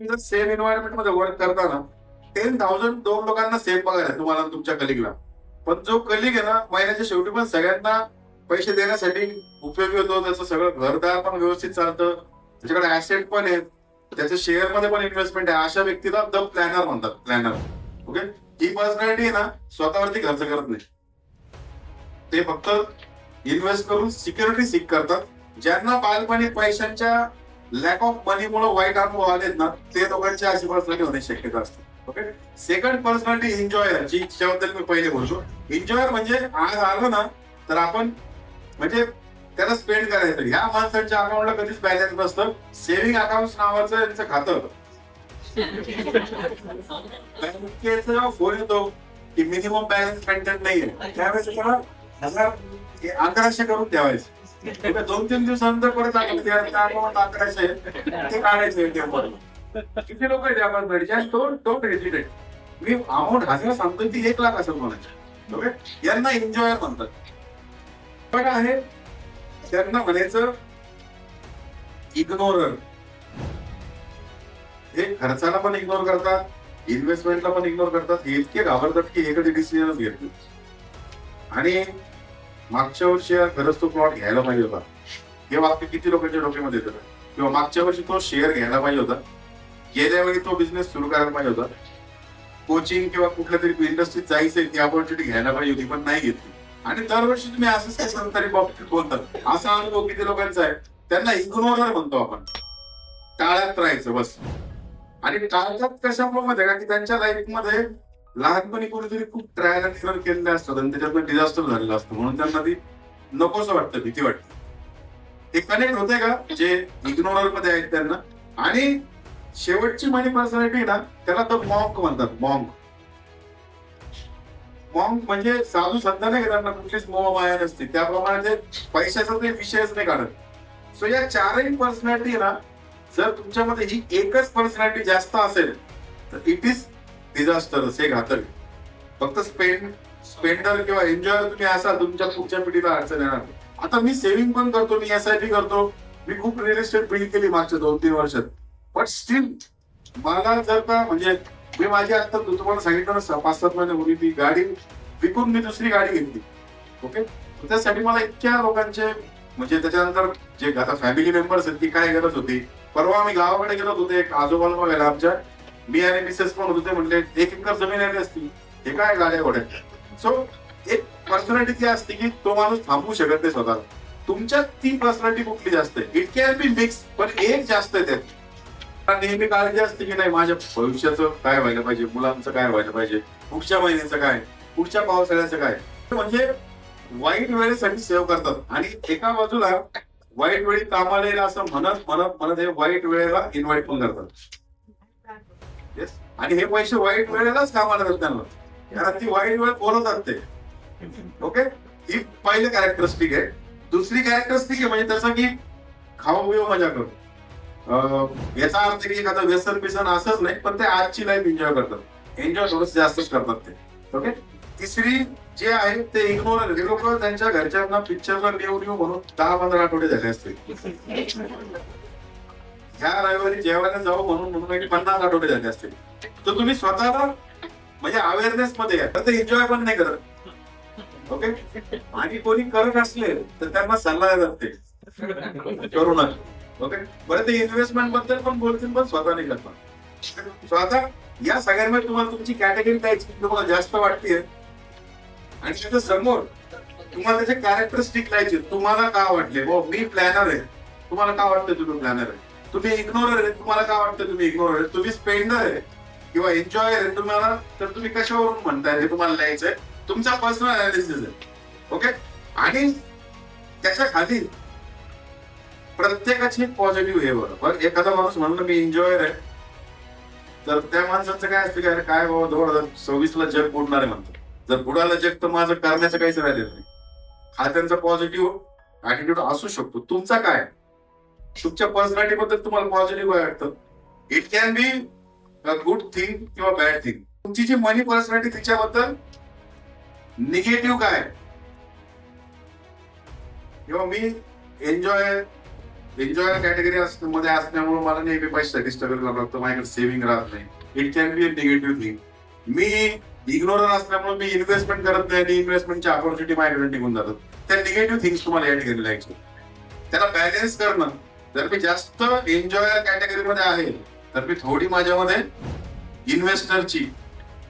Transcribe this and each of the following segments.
जर सेम एन्व्हायरमेंटमध्ये वर्क करताना टेन थाउजंड दोन लोकांना सेम पगार आहे तुम्हाला तुमच्या कलिगला पण जो कलिग आहे ना महिन्याच्या शेवटी पण सगळ्यांना पैसे देण्यासाठी उपयोगी होतो त्याचं सगळं घरदार पण व्यवस्थित चालतं. त्याच्याकडे ऍसेट पण आहेत. त्याच्या शेअरमध्ये पण इन्व्हेस्टमेंट आहे. अशा व्यक्तीला द प्लॅनर म्हणतात प्लॅनर ओके ही पर्सनॅलिटी ना स्वतःवरती खर्च करत नाही. ते फक्त इन्व्हेस्ट करून सिक्युरिटी सीक करतात. ज्यांना बालपणी पैशांच्या लॅक ऑफ मनीमुळे वाईट अनुभव आलेत ना ते दोघांच्या अशी पर्सनॅलिटी होण्याची शक्यता असते. ओके सेकंड पर्सनॅलिटी एन्जॉयर जी ज्याबद्दल मी पहिले बोलतो एन्जॉयर म्हणजे आज आलो ना तर आपण म्हणजे त्याला स्पेंड करायचं. ह्या माणसांच्या अकाउंटला कधीच बॅलन्स नसतं. सेव्हिंग अकाउंट नावाचं यांचं खातं बँकेचा फोन येतो की मिनिमम बॅलन्स मेंटेन नाहीये. त्यावेळेस त्याला हजार अकराशे करून ठेवायचं. दोन तीन दिवसानंतर परत अकाउंट अकराशे ते काढायचे किती लोक आहेत आपण भेटच्या डोंट डोंट हेजिटेट मी अमाऊंट हजार सांगतो ती एक लाख असेल म्हणायची. ओके? यांना एन्जॉय म्हणतात. पण आहे त्यांना म्हणायचं इग्नोरर हे खर्चाला पण इग्नोर करतात इन्व्हेस्टमेंटला पण इग्नोर करतात. हे इतके घाबरतात की हे कधी डिसिजनच घेत आणि मागच्या वर्षी हा खरंच तो प्लॉट घ्यायला पाहिजे होता. हे वाक्य किती लोकांच्या डोक्यामध्ये येतं? किंवा मागच्या वर्षी तो शेअर घ्यायला पाहिजे होता? गेल्या वेळी तो बिझनेस सुरू करायला पाहिजे होता. कोचिंग किंवा कुठल्या तरी इंडस्ट्रीत जायचंय ती अपॉर्च्युनिटी घ्यायला पाहिजे होती पण नाही घेतली. आणि दरवर्षी तुम्ही असंच काय सरकारी बाबतीत बोलतात. असा अनुभव किती लोकांचा आहे? त्यांना इग्नोरर म्हणतो आपण. टाळ्यात राहायचं बस. आणि टाळतात कशामुळे माहिती का की त्यांच्या लाईफमध्ये लहानपणी कोणीतरी खूप ट्रायल अँड एरर केलेले असतात आणि त्याच्यातनं डिझास्टर झालेलं असतं. म्हणून त्यांना ती नकोसं वाटतं भीती वाटते. हे कनेक्ट होते का? जे इग्नोरलमध्ये आहेत त्यांना. आणि शेवटची माझी पर्सनॅलिटी ना त्याला तर मॉंक म्हणतात. मॉंक मॉंक म्हणजे साधू सध्या नाही त्यांना? कुठलीच मोह माया नसते. त्याप्रमाणे ते पैशाचा ते विषयच नाही काढत. सो या चारही पर्सनॅलिटी ना जर तुमच्यामध्ये ही एकच पर्सनॅलिटी जास्त असेल तर इट इज डिझास्टर हे घातक. फक्त स्पेंड स्पेंडर किंवा एन्जॉय तुम्ही असाल तुमच्या पुढच्या पिढीला अडचण येणार आता मी सेव्हिंग पण करतो मी एस आय पी करतो. मी खूप रिअल इस्टेट बिल्ड केली मागच्या दोन तीन वर्षात. बट स्टील मला जर का म्हणजे मी माझी आता तुम्हाला सांगितलं ना पाच सात महिन्यापूर्वी ती गाडी विकून मी दुसरी गाडी घेतली. ओके त्यासाठी मला इतक्या लोकांचे म्हणजे त्याच्यानंतर जे आता फॅमिली मेंबर्स आहेत ती काय गरज होती? परवा आम्ही गावाकडे गेलो होतो एक आजोबाला बघायला आमच्या. मी आणि मिसेस पण होते म्हणले एक एकर जमीन आली असती हे काय गाड्या घोड्या सो एक पर्सनॅलिटी ती असते की तो माणूस थांबवू शकत नाही स्वतः तुमच्यात ती पर्सनॅलिटी कुठली जास्त आहे? इट कॅन बी मिक्स पण एक जास्त आहे त्यात. नेहमी काळजी असते की नाही माझ्या भविष्याचं काय व्हायला पाहिजे मुलांचं काय व्हायला पाहिजे पुढच्या महिन्याचं काय पुढच्या पावसाळ्याचं काय? म्हणजे वाईट वेळेसाठी सेव्ह करतात. आणि एका बाजूला वाईट वेळी कामाला येईल असं म्हणत म्हणत म्हणत हे वाईट वेळेला इन्व्हाइट पण करतात. आणि हे पैसे वाईट वेळेलाच कामाला येतात त्यांना. कारण ती वाईट वेळ बोलवतात ते ओके ही पहिली कॅरेक्टरिस्टिक आहे. दुसरी कॅरेक्टरिस्टिक आहे म्हणजे त्याचं की खाऊ पिऊ मजा करू अं, याचा अर्थ की एखादं व्यसन बिसन असंच नाही पण ते आजची लाईफ एन्जॉय करतात. एन्जॉय थोडस जास्तच करतात ते. ओके तिसरी जे आहे ते इग्नोर लोक त्यांच्या घरच्यांना पिक्चरला नेऊ नेऊ म्हणून दहा पंधरा आठवडे झाले असते ह्या रविवारी जेवायला जाऊ म्हणून म्हणून पन्नास आठवडे झाले असतील. तर तुम्ही स्वतःला म्हणजे अवेअरनेस मध्ये तर एन्जॉय पण नाही करत. ओके आणि कोणी करत असले तर त्यांना सल्ला जाते करू नका. ओके बरं ते इन्व्हेस्टमेंटबद्दल पण बोलतील पण स्वतः नाही करणार स्वतः या सगळ्यांमध्ये तुम्हाला तुमची कॅटेगरी द्यायची तुम्हाला जास्त वाटते आणि त्याच्यासमोर तुम्हाला त्याचे कॅरेक्टरिस्टिक लिहायचे तुम्हाला का वाटले? हो मी प्लॅनर आहे. तुम्हाला का वाटतं तुम्ही प्लॅनर आहे? तुम्ही इग्नोरर आहे तुम्हाला काय वाटतं तुम्ही इग्नोरर आहे तुम्ही स्पेंडर आहे किंवा एन्जॉय आहे तुम्हाला तर तुम्ही कशावरून म्हणताय हे तुम्हाला लिहायचंय? तुमचा पर्सनल अनालिसिस आहे. ओके आणि त्याच्याखाली प्रत्येकाची एक पॉझिटिव्ह हे बरोबर. एखादा माणूस म्हणलं मी एन्जॉयर आहे तर त्या माणसाचं काय असतं की अरे काय बाबा दोन हजार सव्वीस ला जग बुडणार आहे म्हणतो. जर बुडाला जग तर माझं करण्याचं काहीच राहिलेलं नाही. हा त्यांचा पॉझिटिव्ह ऍटिट्यूड असू शकतो. तुमचा काय तुमच्या पर्सनॅलिटी बद्दल तुम्हाला पॉझिटिव्ह वाटतं? It can be a good thing किंवा बॅड थिंग तुमची जी मनी पर्सनॅलिटी तिच्याबद्दल निगेटिव्ह काय? किंवा मी एन्जॉय एन्जॉय कॅटेगरी मध्ये असल्यामुळे मला नेहमी पैशासाठी स्ट्रगल करावं लागतं. माझ्याकडे सेव्हिंग राहत नाही. It can be a negative thing me ignore असल्यामुळे मी इन्व्हेस्टमेंट करत नाही आणि इन्व्हेस्टमेंटची ऑपॉर्च्युनिटी माझ्याकडे निघून जातात. त्या निगेटिव्ह थिंग्स तुम्हाला या ठिकाणी लिहायचे त्याला बॅलेन्स करणं जर मी जास्त एन्जॉयर कॅटेगरीमध्ये आहे तर मी थोडी माझ्यामध्ये इन्व्हेस्टरची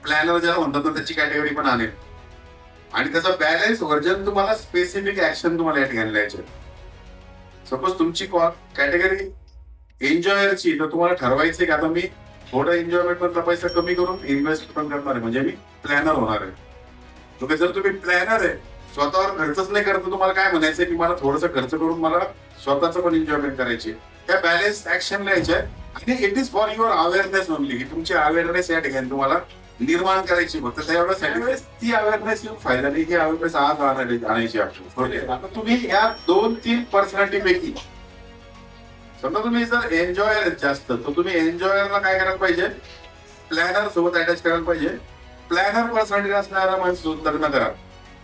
प्लॅनर ज्याला म्हणतात ना त्याची कॅटेगरी पण आणेल. आणि त्याचा बॅलन्स व्हर्जन तुम्हाला स्पेसिफिक ऍक्शन तुम्हाला या ठिकाणी लिहायचे सपोज तुमची कॅटेगरी एन्जॉयरची तर तुम्हाला ठरवायचं की आता मी थोडं एन्जॉयमेंट मधला पैसा कमी करून इन्व्हेस्ट पण करणार आहे म्हणजे मी प्लॅनर होणार आहे. जर तुम्ही प्लॅनर आहे स्वतःवर खर्चच नाही करत तुम्हाला काय म्हणायचं की मला थोडस खर्च करून मला स्वतःच पण एन्जॉयमेंट करायची. त्या बॅलन्स ऍक्शन लिहायचे आणि it is for your awareness only की तुमची अवेअरनेस या ठिकाणी तुम्हाला निर्माण करायची फक्त त्यावेळेस ती अवेअरनेस येऊन फायदा नाही. ही अवेअरनेस आज आणायची आपल्याला आता तुम्ही या दोन तीन पर्सनॅलिटी पैकी समजा तुम्ही जर एन्जॉयर जास्त तर तुम्ही एन्जॉयरला काय करायला पाहिजे? प्लॅनर सोबत अटॅच करायला पाहिजे. प्लॅनर पर्सनॅलिटी असणारा माणूस लग्न करा.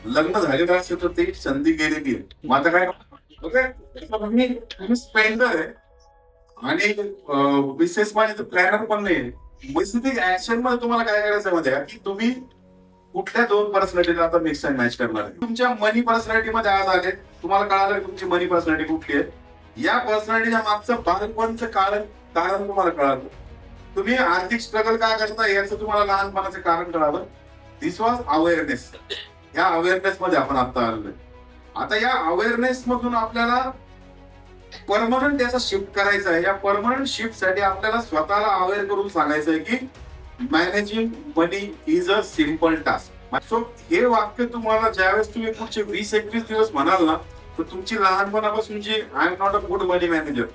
लग्न झालेलं असेल तर ती संधी गेलेली आहे. मग आता काय स्पेंडर आहे. आणि विशेष म्हणजे माझे प्लॅनर पण नाही ऍक्शनमध्ये तुम्हाला काय करायचं आहे की? तुम्ही कुठल्या दोन पर्सनॅलिटी आता मिक्स अँड मॅच करणार आहे? तुमच्या मनी पर्सनॅलिटी मध्ये आज आले. तुम्हाला कळालं की तुमची मनी पर्सनॅलिटी कुठली आहे. या पर्सनॅलिटीच्या मागचं बालपणचं कारण कारण तुम्हाला कळालं. तुम्ही आर्थिक स्ट्रगल काय करता याचं तुम्हाला लहानपणाचं कारण कळालं. दिस वॉज अवेअरनेस या अवेअरनेस मध्ये आपण आता आलोय आता या अवेअरनेस मधून आपल्याला परमनंट याचा शिफ्ट करायचा आहे. या परमनंट शिफ्टसाठी आपल्याला स्वतःला अवेअर करून सांगायचं आहे की managing money is a simple task so हे वाक्य तुम्हाला ज्यावेळेस तुम्ही पुढचे वीस एकवीस दिवस म्हणाल ना तर तुमची लहानपणापासूनची I am not a good money manager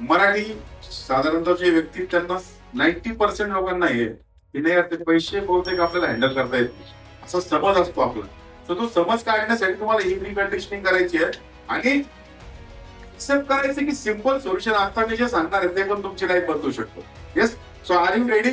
Marathi साधारणतः जे व्यक्ती त्यांना नाईन्टी पर्सेंट लोकांना हे की नाही ते पैसे बहुतेक आपल्याला हँडल करता येत असा समज असतो आपला. सो तो समज काढण्यासाठी तुम्हाला ही रिकंडिशनिंग करायची आहे. आणि एक्सेप्ट करायचं की सिंपल सोल्युशन आता मी जे सांगणार आहे ते पण तुमची लाईफ बदलू शकतो. Yes so are you ready